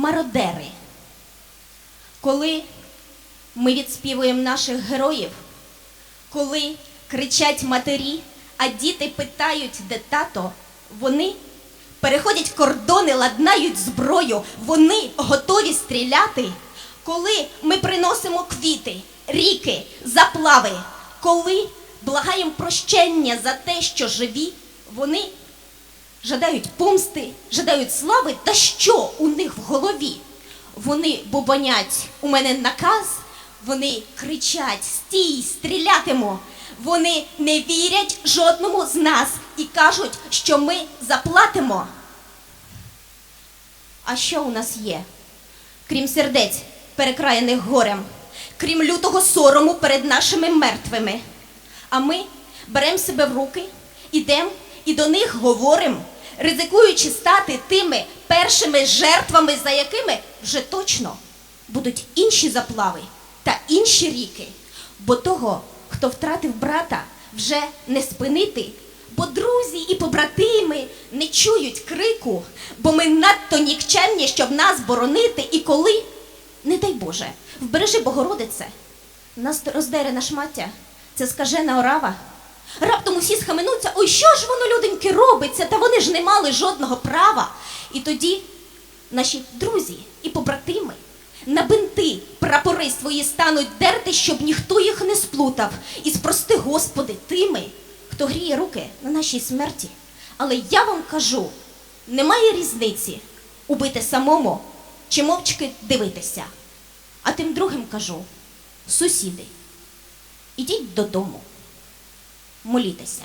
мародери. Коли ми відспівуємо наших героїв, коли кричать матері, а діти питають, де тато, вони переходять кордони, ладнають зброю, вони готові стріляти. Коли ми приносимо квіти, ріки, заплави, коли благаємо прощення за те, що живі, вони жадають помсти, жадають слави, та що голові? Вони бубонять у мене наказ, вони кричать стій, стрілятимо. Вони не вірять жодному з нас і кажуть, що ми заплатимо. А що у нас є? Крім сердець, перекраєних горем, крім лютого сорому перед нашими мертвими. А ми беремо себе в руки, ідемо і до них говоримо, ризикуючи стати тими першими жертвами, за якими вже точно будуть інші заплави та інші ріки. Бо того, хто втратив брата, вже не спинити, бо друзі і побратими не чують крику, бо ми надто нікчемні, щоб нас боронити, і коли, не дай Боже, вбережи Богородице, нас роздере на шмаття, це скажена орава. Раптом усі схаменуться, ой, що ж воно, люденьки, робиться, та вони ж не мали жодного права. І тоді наші друзі і побратими на бинти прапори свої стануть дерти, щоб ніхто їх не сплутав. І спрости, Господи, тими, хто гріє руки на нашій смерті. Але я вам кажу, немає різниці убити самому чи мовчки дивитися. А тим другим кажу, сусіди, ідіть додому, молітеся.